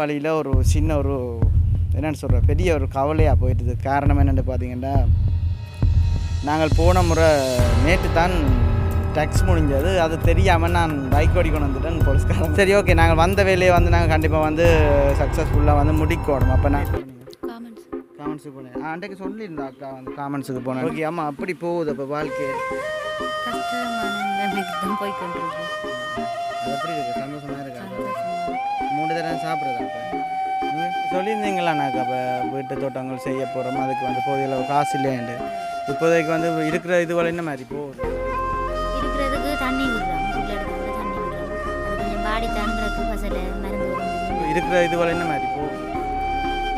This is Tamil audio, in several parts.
வழியில் ஒரு சின்ன ஒரு என்னென்னு சொல்கிற பெரிய ஒரு கவலையாக போயிட்டுது காரணம் என்னென்னு பார்த்தீங்கன்னா நாங்கள் போன முறை நேற்று தான் டேக்ஸ் முடிஞ்சது. அது தெரியாமல் நான் பைக் ஓடிக்கொண்டு வந்துட்டேன் போலீஸ்காரன். சரி ஓகே நாங்கள் வந்த வேலையை வந்து நாங்கள் கண்டிப்பாக வந்து சக்ஸஸ்ஃபுல்லாக வந்து முடிக்கணும். அப்போ நான் காமெண்ட்ஸ் காமெண்ட்ஸுக்கு போனேன். அன்றைக்கு சொல்லியிருந்தா அக்கா வந்து காமெண்ட்ஸுக்கு போனேன். ஓகே ஆமாம் அப்படி போகுது அப்போ வாழ்க்கை. எப்படி இருக்குது சந்தோஷமாக இருக்கா? மூணு தடவை சாப்பிட்றதா அப்போ. சொல்லியிருந்தீங்களாண்ணாக்கா அப்போ வீட்டு தோட்டங்கள் செய்ய போகிறோம் அதுக்கு வந்து போதிய காசு இல்லையாண்டு இப்போதைக்கு வந்து இருக்கிற இது வரை என்ன மாதிரி போகுது இருக்கிறதுக்கு தண்ணி விடுறோம் தண்ணி விடுறோம் கொஞ்சம் பாடி தானுங்கிறதுக்கு பசல மருந்து விடுறோம். இருக்கிற இது வரை என்ன மாதிரி போகுது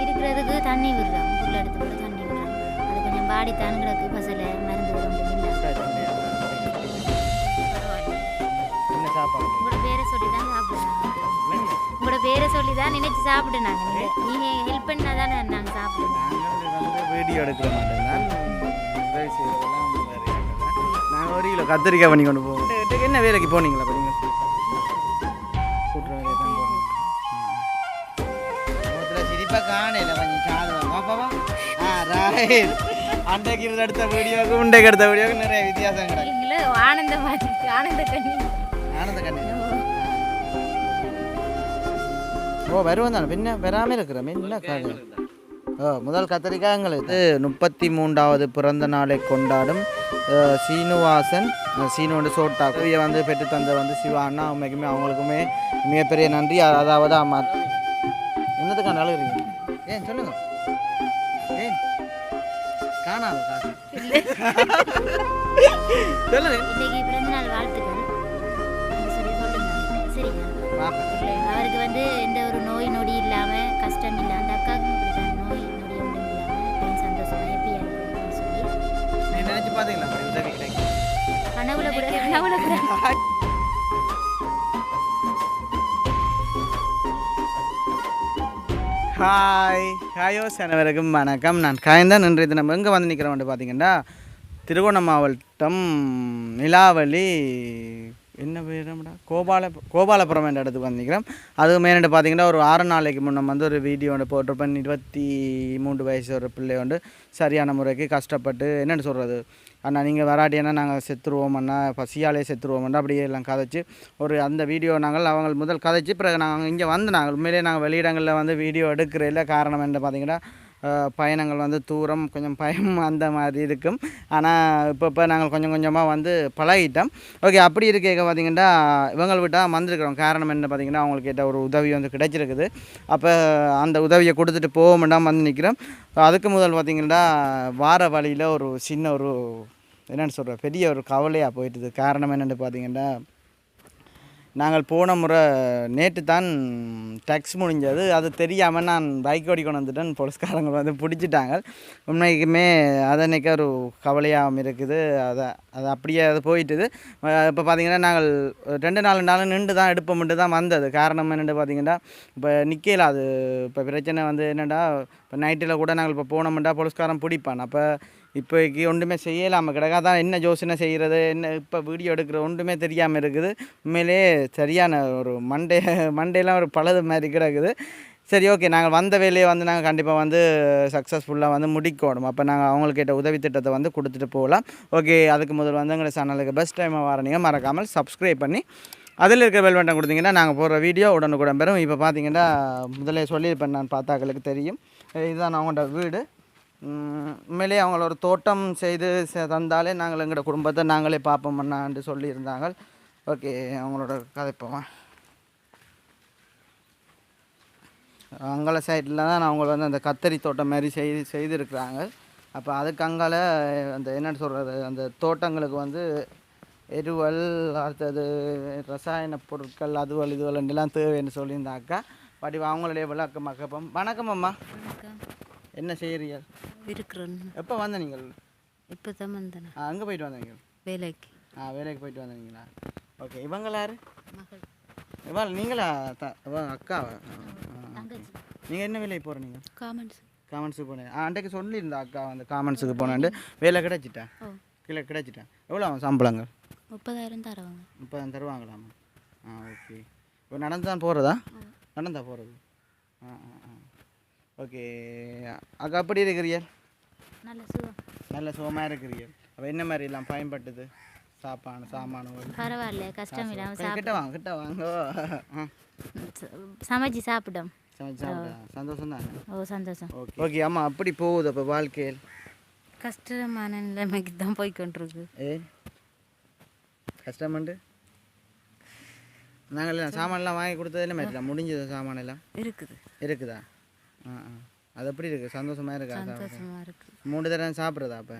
இருக்கிறதுக்கு தண்ணி விடுறோம் உள்ள இடத்துல கூட தண்ணி விடுறோம் அது கொஞ்சம் பாடி தானுங்கிறதுக்கு பசல மருந்து என்ன சாப்பாடு? உங்களோட பேரை சொல்லி தான் சாப்பிடுறாங்க பேரை சொல்லி தான் நினைச்சு சாப்பிடுனாங்க. நீங்க ஹெல்ப் பண்ணா தானே நாங்கள் சாப்பிடுவோம் நாங்கள் வீடியோ எடுக்கிற மாட்டேன் நாங்கள் ஒரு கிலோ கத்திரிக்காய் பண்ணி கொண்டு போவோம். என்ன வேலைக்கு போனீங்களா நீங்கள் அன்றைக்கு எடுத்த வீடியோவுக்கு உண்டைக்கு எடுத்த வீடியோவுக்கு நிறைய வித்தியாசம் கிடையாது ஆனந்தமா இருக்கு ஆனந்த கண்ணி ஓ வருவோம் தானே பின்ன வராமல் இருக்கிறோம் என்ன காரியம் ஓ முதல் கத்திரிக்காய் எங்களுக்கு முப்பத்தி மூன்றாவது பிறந்த நாளை கொண்டாடும் சீனுவாசன் அஹ், சீனுவோட சோட்டா கவியை வந்து பெற்று தந்த வந்து சிவா அண்ணா உண்மைக்குமே அவங்களுக்குமே மிகப்பெரிய நன்றி அதாவது அம்மா என்னத்துக்கான அழுகுறீங்க ஏன் சொல்லுங்க ஏன் காணாது காசு சொல்லுங்க இன்னைக்கு பிறந்தநாள் வாழ்த்துக்கள் அவருக்கு வந்து எந்த ஒரு நோய் நொடி இல்லாம கஷ்டம் இல்லை அந்த நோய் நொடி ஒன்றும் இருக்குன்னு சொல்லி. நினைச்சு பார்த்தீங்களா கனவுல கூட கனவுல கூட. ஹாய் ஹாயோஸ் அனைவருக்கும் வணக்கம். நான் காயந்தான். இன்றைய தினம் எங்கே வந்து நிற்கிறோம் பார்த்தீங்கன்னா திருகோணம் மாவட்டம் நிலாவளி என்ன பேரம்டா கோபால கோபாலபுரம் என்ற இடத்துக்கு வந்து அது மேலே பார்த்தீங்கன்னா ஒரு ஆறு நாளைக்கு முன்னே வந்து ஒரு வீடியோ ஒன்று போட்டிருப்பேன். இருபத்தி மூன்று வயசு ஒரு பிள்ளை வந்து சரியான முறைக்கு கஷ்டப்பட்டு என்னென்னு சொல்கிறது அண்ணா நீங்கள் வராட்டினா நாங்கள் செத்துருவோம்ண்ணா பசியாலே செத்துருவோம்ண்ணா அப்படியே எல்லாம் கதைச்சு ஒரு அந்த வீடியோ நாங்கள் அவங்க முதல் கதைச்சு பிறகு நாங்கள் இங்கே வந்து நாங்கள் உண்மையிலேயே நாங்கள் வெளியிடங்களில் வந்து வீடியோ எடுக்கிறதில்ல காரணம் என்ன பார்த்தீங்கன்னா பயணங்கள் வந்து தூரம் கொஞ்சம் பயம் அந்த மாதிரி இருக்கும். ஆனால் இப்போ இப்போ நாங்கள் கொஞ்சம் கொஞ்சமாக வந்து பழகிட்டோம். ஓகே அப்படி இருக்க பார்த்திங்கன்னா இவங்க விட்டால் வந்திருக்கிறோம் காரணம் என்ன பார்த்தீங்கன்னா அவங்களுக்கு ஒரு உதவி வந்து கிடைச்சிருக்குது. அப்போ அந்த உதவியை கொடுத்துட்டு போக வேண்டாம் வந்து நிற்கிறோம் அதுக்கு முதல் பார்த்திங்கன்னா வார வழியில் ஒரு சின்ன ஒரு என்னென்னு சொல்கிற பெரிய ஒரு கவலையாக போயிட்டுது. காரணம் என்னென்னு பார்த்தீங்கன்னா நாங்கள் போன முறை நேற்று தான் டேக்ஸ் முடிஞ்சது. அது தெரியாமல் நான் பைக் ஓடிக்கொண்டு வந்துட்டேன். போலீஸ்காரங்க வந்து பிடிச்சிட்டாங்க. உண்மைக்குமே அதன்னைக்கு ஒரு கவலையாகவும் இருக்குது. அதை அது அப்படியே அது போயிட்டுது. இப்போ பார்த்தீங்கன்னா நாங்கள் ரெண்டு நாலு நாள் நின்று தான் எடுப்போம்ட்டு தான் வந்தது. காரணம் என்னென்னு பார்த்தீங்கன்னா இப்போ நிற்கல அது. இப்போ பிரச்சனை வந்து என்னென்னா இப்போ நைட்டில் கூட நாங்கள் இப்போ போனோம்டா போலீஸ்காரன் பிடிப்பான். அப்போ இப்போக்கு ஒன்றுமே செய்யலாமல் கிடக்கா தான் என்ன யோசனை செய்கிறது? என்ன இப்போ வீடியோ எடுக்கிற ஒன்றுமே தெரியாமல் இருக்குது. உண்மையிலே சரியான ஒரு மண்டே மண்டேலாம் ஒரு பழுது மாதிரி கிடக்குது. சரி ஓகே. நாங்கள் வந்த வேலையை வந்து நாங்கள் கண்டிப்பாக வந்து சக்ஸஸ்ஃபுல்லாக வந்து முடிக்கணும். அப்போ நாங்கள் அவங்கக்கிட்ட உதவி திட்டத்தை வந்து கொடுத்துட்டு போகலாம். ஓகே அதுக்கு முதல் வந்து எங்களை சேனலுக்கு பெஸ்ட் டைமாக வரணிங்க மறக்காமல் சப்ஸ்கிரைப் பண்ணி அதில் இருக்கிற பெல் பட்டன் கொடுத்தீங்கன்னா நாங்கள் போடுற வீடியோ உடனுக்குடன் பெறும். இப்போ பார்த்தீங்கன்னா முதலே சொல்லியிருப்பேன் நான் பார்த்தாக்களுக்கு தெரியும். இதுதான் அவங்கள்ட்ட வீடு. உண்மையிலே அவங்கள ஒரு தோட்டம் செய்து செ- தந்தாலே நாங்கள் எங்களோட குடும்பத்தை நாங்களே பார்ப்போம் அண்ணான்னு சொல்லியிருந்தாங்க. ஓகே அவங்களோட கதை போவேன் அங்கால சைடில் தான் அவங்க வந்து அந்த கத்தரி தோட்டம் மாதிரி செய்து செய்திருக்கிறாங்க. அப்போ அதுக்கு அங்கால அந்த என்னென்னு சொல்கிறது அந்த தோட்டங்களுக்கு வந்து எருவல் அடுத்தது ரசாயன பொருட்கள் அதுவல் இதுவல் எல்லாம் தேவைன்னு சொல்லியிருந்தாக்கா. படி அவங்களுடைய விளக்கம் மக்கப்பம் வணக்கம் அம்மா. என்ன செய்கிறீங்க இருக்கிறோம். எப்போ வந்த நீங்கள்? இப்போ தான் வந்தேன் அங்கே போயிட்டு வந்தீங்க? வேலைக்கு. ஆ வேலைக்கு போயிட்டு வந்தீங்களா? ஓகே இவங்கள யாரு? மகள். இவள் நீங்களா? த அக்காவா? நீங்கள் என்ன வேலைக்கு போகிற நீங்கள் காமெண்ட்ஸ் காமெண்ட்ஸுக்கு போனேன். ஆ அன்றைக்கு சொல்லியிருந்தா அக்கா வந்து காமெண்ட்ஸுக்கு போனாண்டு வேலை கிடைச்சிட்டேன் கீழே கிடைச்சிட்டேன் எவ்வளோ ஆகும் சம்பளங்கள்? முப்பதாயிரம் தரவங்க. முப்பதாயிரம் தருவாங்களாமா? ஆ ஓகே. இப்போ நடந்து தான் போகிறதா நடந்தா போகிறது ஆ ஆ ஆ. ஓகே. அக்கா அப்படி இருக்கிறீர்கள் நல்ல சுகம். நல்ல சுகமாக இருக்கிறீர்கள் அப்போ என்ன மாதிரி எல்லாம் பயன்பட்டது? சாப்பாடு சாமானுகள் பரவாயில்ல கஷ்டம் இல்லாமல் கிட்ட வாங்க கிட்ட வாங்க. சமைச்சு சாப்பிட்டா? சந்தோஷம் தானே ஓ சந்தோஷம். ஓகே. ஓகே அம்மா அப்படி போகுது அப்போ வாழ்க்கையில்? கஷ்டமான நிலைமைக்கு தான் போய்க்கொண்டிருக்கு. ஏ? கஷ்டமண்டு நாங்கள் எல்லாம் சாமான்லாம் வாங்கி கொடுத்தது மாதிரி? முடிஞ்சது சாமான் எல்லாம் இருக்குது. இருக்குதா? அது எப்படி இருக்கு? சந்தோஷமா இருக்கா சந்தோஷமா இருக்கு. மூணு தடவை சாப்பிட்றதா அப்போ?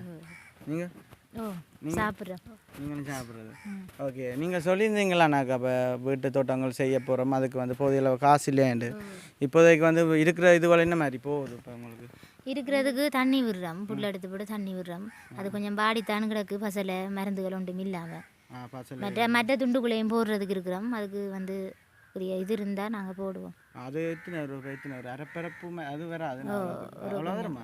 சாப்பிட்றோம் நீங்களும் சாப்பிட்றது. ஓகே. நீங்கள் சொல்லியிருந்தீங்களாண்ணாக்கா அப்போ வீட்டு தோட்டங்கள் செய்ய போகிறோம் அதுக்கு வந்து அளவு காசு இல்லையாண்டு இப்போதைக்கு வந்து இருக்கிற இதுவரை என்ன மாதிரி போகுது இப்போ உங்களுக்கு? இருக்கிறதுக்கு தண்ணி விடுறோம். புல் எடுத்து போட்டு தண்ணி விடுறோம். அது கொஞ்சம் பாடித்தான் கிடக்கு. பசலை மருந்துகள் ஒன்றும் இல்லாமல் மற்ற மற்ற துண்டுக்குள்ளேயும் போடுறதுக்கு இருக்கிறோம். அதுக்கு வந்து பெரிய இது இருந்தால் நாங்கள் போடுவோம். அது எத்தனை ரூபா எத்தனை ஒரு அரைப்பரப்பு மே- அது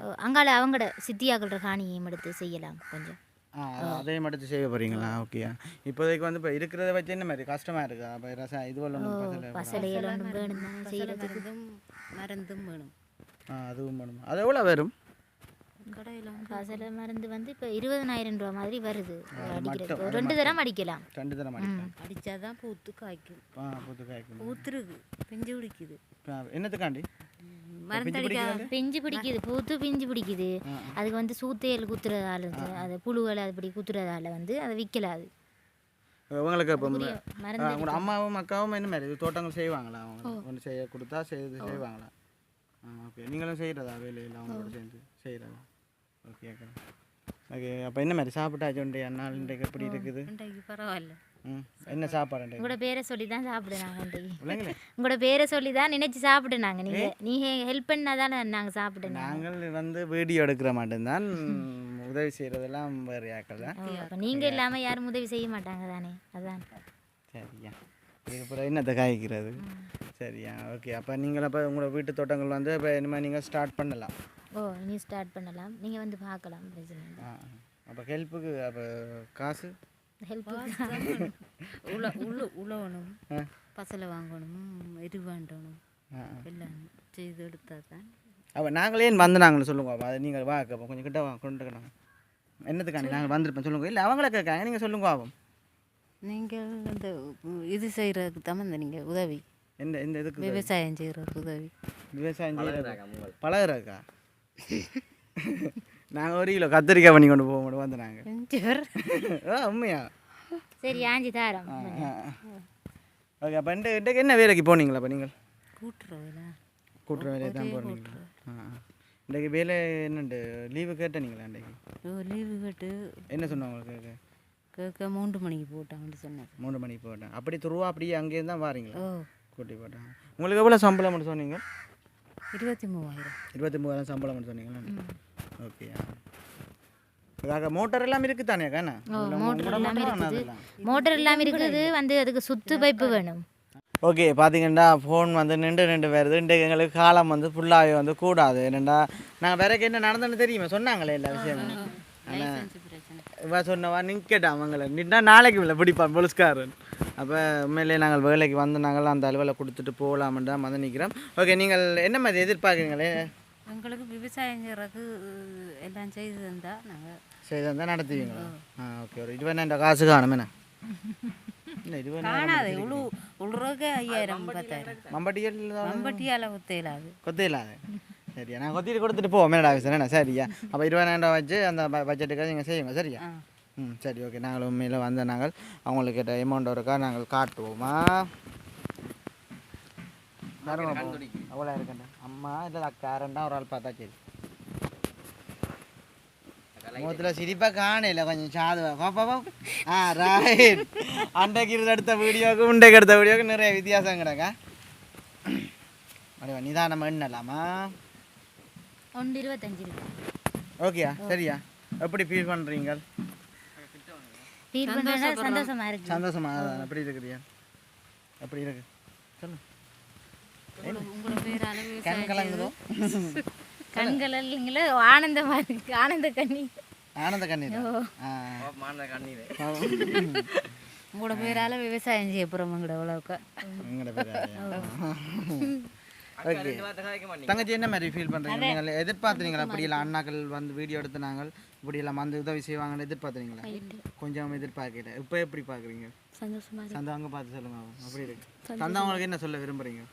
ஓ, அங்கால அவங்களோட சித்தியாக்கள காணியையும் எடுத்து செய்யலாம் கொஞ்சம். அது- அதையும் மட்டும் செய்ய போகிறீங்களா ஓகே. இப்போதைக்கு வந்து இப்போ இருக்கிறத வச்சு என்ன மாதிரி? கஷ்டமாக இருக்கா? அப்போ ரசம் இது ஒன்றும் வேணும். மருந்தும் வேணும். ஆ அதுவும் பண்ணுமா அது எவ்வளோ வரும்? கடையில் பசலை மருந்து வந்து இப்போ இருபதனாயிரம் ரூபா மாதிரி வருது. அடிக்கிறதுக்கு. ஒரு ரெண்டு தரம் அடிக்கலாம். ரெண்டு தரம் அடிப்பேன் அடித்தாதான் பூத்து காய்க்கும். பூத்து காய்க்கும். பூத்துருக்கு பிஞ்சு பிடிக்குது என்னத்துக்காண்டி? பிஞ்சு பிடிக்குது. பூத்து பிஞ்சு பிடிக்குது. அதுக்கு வந்து சூத்தையல் குத்துறதால வந்து அது புழுகளை அப்படி குத்துறதால வந்து அதை விற்கலாது. உங்களுக்கு இப்போ மருந்து உங்களோட அம்மாவும் அக்காவும் என்ன மாதிரி? தோட்டங்கள் செய்வாங்களா? அவங்க ஒன்று செய்ய கொடுத்தா செய்து செய்வாங்களா? ஆ ஓகே. நீங்களும் செய்கிறதா வேலையில் அவங்களோட சேர்ந்து? செய்கிறதா ஓகே அக்கா ஓகே அப்போ என்ன மாதிரி சாப்பிட்டாச்சு உண்டு நாள் இன்றைக்கு? எப்படி இருக்குது? இன்றைக்கு பரவாயில்ல. ம் என்ன சாப்பாடு உங்களோட பேரை சொல்லி தான் சாப்பிடுனாங்க இன்றைக்கு. உங்களோட பேரை சொல்லி தான் நினைச்சு சாப்பிடுனாங்க. நீங்க நீங்க ஹெல்ப் பண்ணாதானே நாங்கள் சாப்பிடுனாங்க நாங்கள் வந்து வீடியோ எடுக்கிற மட்டும்தான் உதவி செய்கிறதெல்லாம் வேறு யாக்கள் தான் அப்போ நீங்கள் இல்லாமல் யாரும் உதவி செய்ய மாட்டாங்க தானே? அதான். சரியா. இது அப்புறம் என்னத்தை காய்க்கிறது? சரியா ஓகே அப்போ நீங்கள் அப்போ உங்களோட வீட்டு தோட்டங்கள் வந்து இப்போ இனிமேல் நீங்கள் ஸ்டார்ட் பண்ணலாம். ஓ இனி ஸ்டார்ட் பண்ணலாம். நீங்கள் வந்து பார்க்கலாம் பிரச்சனை இல்லை அப்போ ஹெல்ப்புக்கு அப்போ காசு? ஹெல்ப் உள்ள உள்ள உழவணும். பசலை வாங்கணும் எரு வேண்டணும். எல்லாம் செய்து எடுத்தால் தான். அப்போ நாங்களே வந்தாங்கன்னு சொல்லுங்க. அப்போ அது நீங்கள் வா அப்போ கொஞ்சம் கிட்ட வா கொண்டுக்கணும் என்னத்துக்காண்டி நாங்கள் வந்திருப்போம் சொல்லுங்க. இல்லை அவங்கள கேட்காங்க. நீங்கள் சொல்லுங்க ஆகும் நீங்கள் இந்த இது செய்கிறதுக்கு தான் இந்த நீங்கள் உதவி. எந்த எந்த இதுக்கு? விவசாயம் செய்கிறதுக்கு உதவி. விவசாயம் செய்யறது. பழகுறாக்கா நாங்கள் ஒரு கிலோ கத்திரிக்காய் பண்ணி கொண்டு போக மட்டும் வந்து நாங்கள் உண்மையா? சரி ஆஞ்சி தாரம். ஓகே அப்போ இந்த என்ன வேலைக்கு போனீங்களா அப்போ நீங்கள்? கூட்டுறவில்ல கூட்டுற வேலையை தான் போனீங்களா? ஆ. இன்றைக்கு வேலை என்னண்டு? லீவு கேட்டீங்களா இன்றைக்கு? லீவு கேட்டு என்ன சொன்னாங்க உங்களுக்கு கேட்க மூன்று மணிக்கு போட்டாங்கன்னு சொன்னார் மூணு மணிக்கு போட்டேன் அப்படி துருவா அப்படியே அங்கேருந்து தான் வாரீங்களா? ஓ. கூட்டி போட்டேன் உங்களுக்கு எவ்வளோ சம்பளம் சொன்னீங்க? இருபத்தி மூவாயிரம். இருபத்தி மூவாயிரம் சம்பளம் மட்டும் சொன்னீங்களா? ஓகே அதாக மோட்டர் எல்லாம் இருக்கு தானே காண்ணா மோட்டர் எல்லாம் இருக்குது. மோட்டர் எல்லாம் இருக்குது வந்து அதுக்கு சுத்து பைப்பு வேணும். ஓகே பார்த்தீங்கன்னா ஃபோன் வந்து நின்று நின்று வருது. இன்றைக்கு எங்களுக்கு காலம் வந்து ஃபுல்லாகவே வந்து கூடாது. என்னடா நாங்கள் வேறக்கு என்ன நடந்ததுன்னு தெரியுமா? சொன்னாங்களே எல்லா விஷயமும். ஆனால் இவ சொன்னவா நிற்கட்டா அவங்கள. நின்னா நாளைக்கு இல்லை பிடிப்பான் போலீஸ்காரன். அப்போ உண்மையிலே நாங்கள் வேலைக்கு வந்து நாங்கள் அந்த அலுவலை கொடுத்துட்டு போகலாம்னு தான் வந்து நிற்கிறோம் ஓகே நீங்கள் என்ன மாதிரி எதிர்பார்க்குறீங்களே? எங்களுக்கு விவசாயம் செய்கிறதுக்கு எல்லாம் செய்து தந்தால் நாங்கள் சரி தான் நடத்துவீங்களா? ஆ. ஓகே ஒரு இருபதாயிரம் காசு காணும் என்ன? காணாது. உழு உழுறதுக்கு ஐயாயிரம் பத்தாயிரம். மம்பட்டியல் மம்பட்டியால் ஒத்தையிலாது கொத்தையிலாது சரியா? நான் கொத்திட்டு கொடுத்துட்டு போவோம். மேடா ஆஃபீஸர் என்ன? சரியா? அப்போ இருபதாயிரம் ரூபா வச்சு அந்த பட்ஜெட்டுக்காக நீங்கள் செய்யுங்க. சரியா? ம் சரி ஓகே. நாங்கள் உண்மையில் வந்த நாங்கள் அவங்களுக்கு கேட்ட அமௌண்ட் இருக்கா நாங்கள் காட்டுவோமா? அவ்வளோ இருக்கேன் அம்மா இல்லை அக்கா ரெண்டா ஒரு ஆள் பார்த்தா சரி. முகத்தில் சிரிப்பாக காணையில் கொஞ்சம் சாதுவா. பாப்பா ஆ ரைட் அண்டைக்கு இருந்து எடுத்த வீடியோவுக்கு உண்டைக்கு எடுத்த வீடியோவுக்கு நிறைய வித்தியாசம் கிடக்கா அப்படிவா நிதானமாக எண்ணலாமா? ஒன்று இருபத்தஞ்சு ஓகேயா சரியா. எப்படி ஃபீல் பண்ணுறீங்க ஃபீல் சந்தோஷமா இருக்கு. சந்தோஷமா அதான், எப்படி இருக்குதுயா எப்படி இருக்கு. சொல்லு. உங்களோட பேரால கண் கலங்குதோ? கண்கள் இல்லைங்களோ ஆனந்தமா இருக்கு ஆனந்த கண்ணி ஆனந்த கண்ணீர்? உங்களோட பேரால விவசாயம் செய்ய உங்களோட உழவுக்கு பேர் யாரு? ஓகே. தங்கச்சி என்ன மாதிரி ஃபீல் பண்ணுறீங்க நீங்கள் எதிர்பார்த்துனீங்களா இப்படியெல்லாம் அண்ணாக்கள் வந்து வீடியோ எடுத்து நாங்கள் இப்படியெல்லாம் வந்து உதவி செய்வாங்கன்னு எதிர்பார்த்துறீங்களா கொஞ்சம் எதிர்பார்க்கல. இப்போ எப்படி பார்க்குறீங்க? சந்தோஷமா சந்தா அவங்க பார்த்து சொல்லுங்க. அப்படி இருக்கு. சந்தா உங்களுக்கு என்ன சொல்ல விரும்புறீங்க?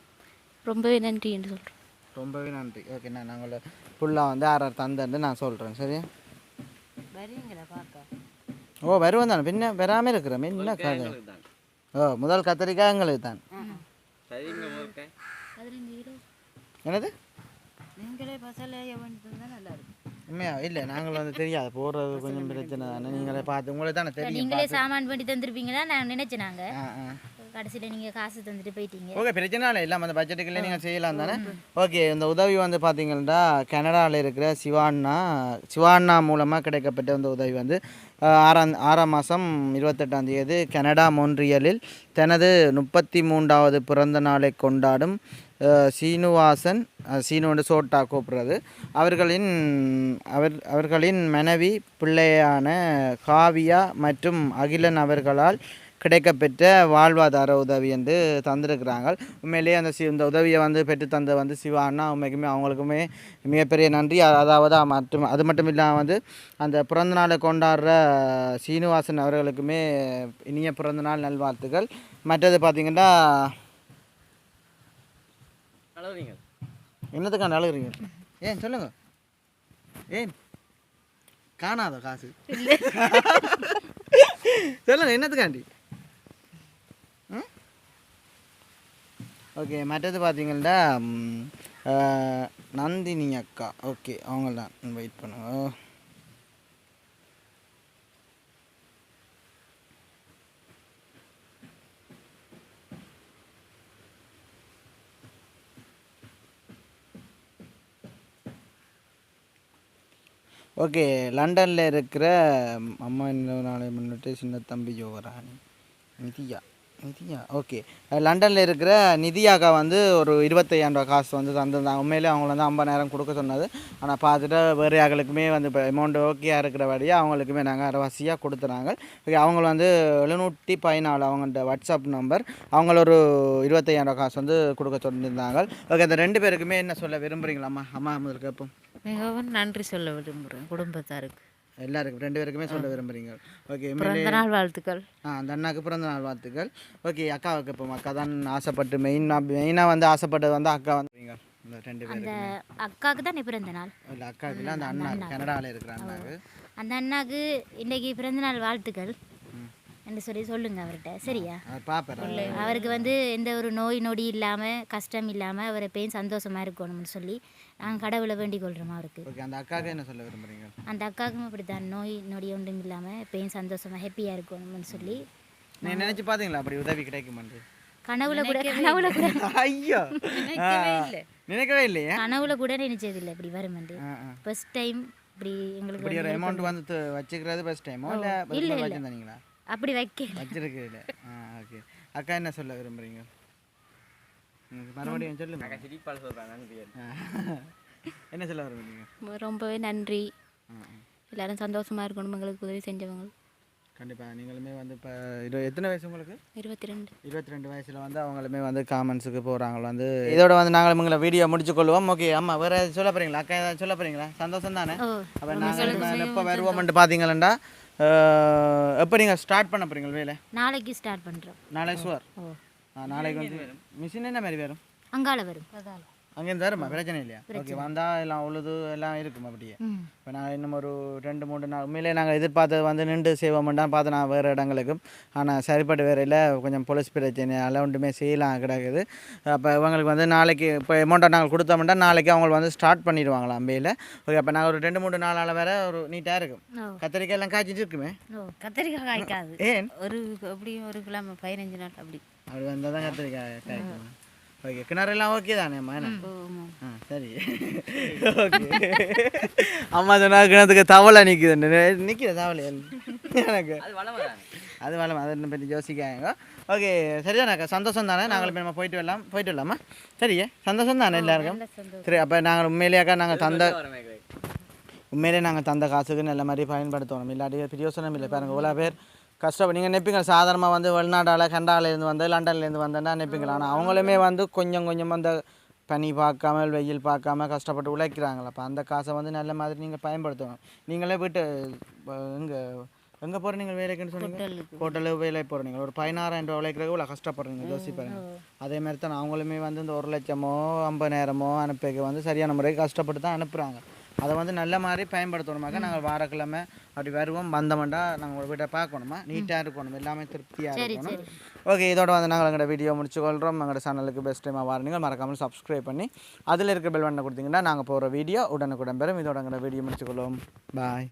ரொம்பவே நன்றி என்று சொல்கிறேன் ரொம்பவே நன்றி. ஓகே நான் நாங்கள் ஃபுல்லாக வந்து ஆறு ஆறு தந்தேன்னு நான் சொல்கிறேன் சரியா? ஓ வருவேன் தானே. பின்ன வராமல் இருக்கிறேன் என்ன கதை? ஓ முதல் கத்திரிக்காய் எங்களுக்கு தான். என்னது? நீங்களே நல்லா இருக்கும். உண்மையா? இல்லை நாங்கள் வந்து தெரியாது. போடுறது கொஞ்சம் பிரச்சனை தானே. நீங்களே பார்த்து உங்களுக்கு தானே தெரியும். நீங்களே சாமான் பண்ணி தந்துருப்பீங்களா? நான் நினைச்சேன் நாங்க. ஆ ஆ. கடைசியில் நீங்கள் காசு தந்துட்டு போயிட்டீங்க. ஓகே பிரச்சனை இல்லை. இல்லாமல் அந்த பட்ஜெட்டுக்குள்ளே நீங்கள் செய்யலாம் தானே? ஓகே இந்த உதவி வந்து பார்த்தீங்கன்னா கனடாவில் இருக்கிற சிவாண்ணா சிவாண்ணா மூலமாக கிடைக்கப்பட்ட இந்த உதவி வந்து ஆறாம் ஆறாம் மாதம் இருபத்தெட்டாம் தேதி கனடா மொன்றியலில் தனது முப்பத்தி மூன்றாவது பிறந்த நாளை கொண்டாடும் சீனுவாசன் அஹ், சோட்டா கூப்பிட்றது. அவர்களின் அவர் அவர்களின் மனைவி பிள்ளையான காவியா மற்றும் அகிலன் அவர்களால் கிடைக்கப்பெற்ற வாழ்வாதார உதவி வந்து தந்திருக்கிறாங்க உண்மையிலேயே அந்த சி இந்த உதவியை வந்து பெற்று தந்த வந்து சிவா அண்ணா உண்மைக்குமே அவங்களுக்குமே மிகப்பெரிய நன்றி. அதாவது அ- மற்றும் அது மட்டும் இல்லாமல் வந்து அந்த பிறந்தநாளை கொண்டாடுற சீனிவாசன் அவர்களுக்குமே இனிய பிறந்தநாள் நல்வாழ்த்துக்கள். மற்றது பார்த்திங்கன்னா என்னத்துக்கான அழுகுறீங்க ஏன் சொல்லுங்க. ஏன் காணாத காசு. சொல்லுங்க என்னத்துக்காண்டி? ம்? ஓகே மற்றது பார்த்தீங்கன்னா நந்தினி அக்கா. ஓகே அவங்க தான் வெயிட் பண்ணுங்க. ஓகே லண்டனில் இருக்கிற அம்மா இன்னொரு நாளை முன்னிட்டு சின்ன தம்பி யோகராணி நிதியா. நிதியா? ஓகே லண்டனில் இருக்கிற நிதியாக்கா வந்து ஒரு இருபத்தையாயிரம் காசு வந்து தந்திருந்தாங்க. உண்மையிலே அவங்கள வந்து ஐம்பதாயிரம் கொடுக்க சொன்னது. ஆனால் பார்த்துட்டு வேறு யாருக்குமே வந்து இப்போ அமௌண்ட் ஓகேயாக இருக்கிறபடியாக அவங்களுக்குமே நாங்கள் அரைவாசியாக கொடுத்துறாங்க. ஓகே அவங்க வந்து எழுநூற்றி பதினாலு அவங்கள்ட்ட வாட்ஸ்அப் நம்பர் அவங்கள ஒரு இருபத்தையாயிரம் காசு வந்து கொடுக்க சொல்லியிருந்தாங்க. ஓகே அந்த ரெண்டு பேருக்குமே என்ன சொல்ல விரும்புகிறீங்களாம்மா அம்மா முதல் கேட்போம். மிகவும் நன்றி சொல்ல விரும்புகிறேன் குடும்பத்தாருக்கு. எல்லாருக்கும் ரெண்டு பேருக்குமே சொல்ல விரும்புறீங்க. ஓகே பிறந்த நாள் வாழ்த்துக்கள். ஆ அந்த அண்ணாக்கு பிறந்த நாள் வாழ்த்துக்கள். ஓகே அக்காவுக்கு இப்போ அக்கா தான் ஆசைப்பட்டு மெயினாக மெயினாக வந்து ஆசைப்பட்டது வந்து அக்கா வந்து ரெண்டு பேருக்கு அக்காவுக்கு தான் பிறந்த நாள்? இல்லை அக்காவுக்கு இல்லை அந்த அண்ணா கனடாவில் இருக்கிற அண்ணாக்கு. அந்த அண்ணாக்கு இன்னைக்கு பிறந்தநாள் வாழ்த்துக்கள். என்று சொல்லி சொல்லுங்க அவர்கிட்ட. சரியா? பார்ப்பேன் அவருக்கு வந்து எந்த ஒரு நோய் நொடி இல்லாமல் கஷ்டம் இல்லாமல் அவர் எப்பயும் சந்தோஷமாக இருக்கணும்னு சொல்லி நாங்கள் கடவுளை வேண்டிக் கொள்கிறோம் அவருக்கு. அந்த அக்காவுக்கு என்ன சொல்ல விரும்புறீங்க? அந்த அக்காவுக்கும் அப்படித்தான். நோய் நொடி ஒன்றும் இல்லாமல் எப்பயும் சந்தோஷமாக ஹாப்பியாக இருக்கணும்னு சொல்லி நீ நினைச்சு பார்த்தீங்களா அப்படி உதவி கிடைக்குமான்னு? கனவுல கூட கனவுல கூட. ஐயோ. நினைக்கவே இல்லையே? கனவுல கூட நினைச்சதில்லை இப்படி வருமெண்டு ஆ ஆ. ஃபர்ஸ்ட் டைம் இப்படி எங்களுக்கு இப்படி ஒரு அமௌண்ட் வந்து வச்சுக்கிறது ஃபஸ்ட் டைமோ இல்லை வச்சுருந்தீங்களா? அப்படி வைக்க வச்சிருக்கு இல்லை ஆ ஓகே அக்கா என்ன சொல்ல விரும்புறீங்க? மறுபடியும் சொல்லுங்க ஆ. என்ன சொல்ல விரும்புறீங்க? ரொம்பவே நன்றி. எல்லாரும் சந்தோஷமாக இருக்கணும் எங்களுக்கு உதவி செஞ்சவங்க. கண்டிப்பாக நீங்களுமே வந்து இப்போ இரு எத்தனை வயசு உங்களுக்கு? இருபத்தி ரெண்டு இருபத்தி ரெண்டு வயசில் வந்து அவங்களுமே வந்து காமெண்ட்ஸுக்கு போகிறாங்க வந்து இதோட வந்து நாங்கள் உங்களை வீடியோ முடிச்சு கொள்வோம். ஓகே அம்மா வேறு சொல்ல போகிறீங்களா அக்கா ஏதாவது சொல்ல போகிறீங்களா சந்தோஷம் தானே? அப்போ நாங்கள் எப்போ வருவோம்ட்டு பார்த்தீங்களா எப்போ நீங்கள் ஸ்டார்ட் பண்ண போகிறீங்க வேலை? நாளைக்கு ஸ்டார்ட் பண்ணுறோம் நாளை சுவர் ஓ. நாளைக்கு வந்து மிஷின் என்ன மாதிரி வரும் அங்கால வரும். அங்கேருந்து வருமா பிரச்சனை இல்லையா? ஓகே வந்தால் எல்லாம் உழுது எல்லாம் இருக்கும் அப்படியே. இப்போ நான் இன்னும் ஒரு ரெண்டு மூணு நாள் உண்மையிலே நாங்கள் எதிர்பார்த்தது வந்து நின்று செய்வோம்தான் பார்த்து நான் வேறு இடங்களுக்கும் ஆனால் சரிப்பட்டு வேறு இல்லை. கொஞ்சம் பொலிஸ் பிரச்சனையால் ஒன்றுமே செய்யலாம் கிடக்குது. அப்போ இவங்களுக்கு வந்து நாளைக்கு இப்போ அமௌண்ட்டை நாங்கள் கொடுத்தோம்னா நாளைக்கு அவங்க வந்து ஸ்டார்ட் பண்ணிடுவாங்களா அம்பையில். ஓகே அப்போ நாங்கள் ஒரு ரெண்டு மூணு நாளால் வேறு ஒரு நீட்டாக இருக்கும். கத்திரிக்காய் எல்லாம் காய்ச்சிட்டு இருக்குமே? கத்திரிக்காய் காய்க்காது. ஏன்? ஒரு எப்படியும் ஒரு கிழமை பதினஞ்சு நாள் அப்படி. அப்படி வந்தால் தான் கத்திரிக்காய் காய்க்கும். ஓகே கிணறெல்லாம் ஓகே தானேம்மா என்ன. ஆ சரி. ஓகே. அம்மா சொன்னா கிணத்துக்கு தவளை நிற்குது நிற்கிது தவளை? எனக்கு. அது வளம் அதை பற்றி யோசிக்காங்க ஓகே சரிதானாக்கா சந்தோஷம் தானே? நாங்கள் இப்போ நம்ம போயிட்டு வரலாம். போயிட்டு வரலாமா? சரியே சந்தோஷம் தானே எல்லாருக்கும்? சரி அப்போ நாங்கள் உண்மையிலேயாக்கா நாங்கள் தந்த உண்மையிலே நாங்கள் தந்த காசுக்கு நல்ல மாதிரி பயன்படுத்தணும் இல்லாட்டி பிரயோசனம் இல்லை. பாருங்க இவ்வளோ பேர் கஷ்டம் நீங்கள் நினைப்பீங்க சாதாரணமாக வந்து வெளிநாடால் கண்டால இருந்து வந்து லண்டன்லேருந்து வந்தேன்னா நினைப்பீங்களா ஆனால் அவங்களுமே வந்து கொஞ்சம் கொஞ்சம் அந்த பனி பார்க்காம வெயில் பார்க்காம கஷ்டப்பட்டு உழைக்கிறாங்களா? அப்போ அந்த காசை வந்து நல்ல மாதிரி நீங்கள் பயன்படுத்தணும். நீங்களே வீட்டு எங்கே எங்கே போகிற நீங்கள் வேலைக்குன்னு சொன்னீங்க? ஹோட்டலுக்கு. ஹோட்டலு வேலை போகிறீங்க ஒரு பதினாறாயிரம் ரூபா உழைக்கிறதுக்கு இவ்வளோ கஷ்டப்படுறீங்க. பாருங்க. அதே மாதிரி தான் அவங்களுமே வந்து இந்த ஒரு லட்சமோ ஐம்பதாயிரமோ அனுப்பிக்க வந்து சரியான முறைக்கு கஷ்டப்பட்டு தான் அனுப்புகிறாங்க அதை வந்து நல்ல மாதிரி பயன்படுத்தணுமாக்க நாங்கள் வாரக்கிழமை அப்படி வருவோம் வந்தோம்டா நாங்கள் வீட்டை பார்க்கணுமா? நீட்டாக இருக்கணும் எல்லாமே திருப்தியாக இருக்கணும். ஓகே இதோட வந்து நாங்கள் எங்களோட வீடியோ முடிச்சுக்கொள்கிறோம் எங்களோட சேனலுக்கு பெஸ்ட் டைமாக வாரீங்க மறக்காமல் சப்ஸ்கிரைப் பண்ணி அதில் இருக்க பெல் பட்டனை கொடுத்தீங்கன்னா நாங்கள் போகிற வீடியோ உடனுக்குடன் பெறும். இதோட எங்களோட வீடியோ முடிச்சுக்கொள்வோம். பாய்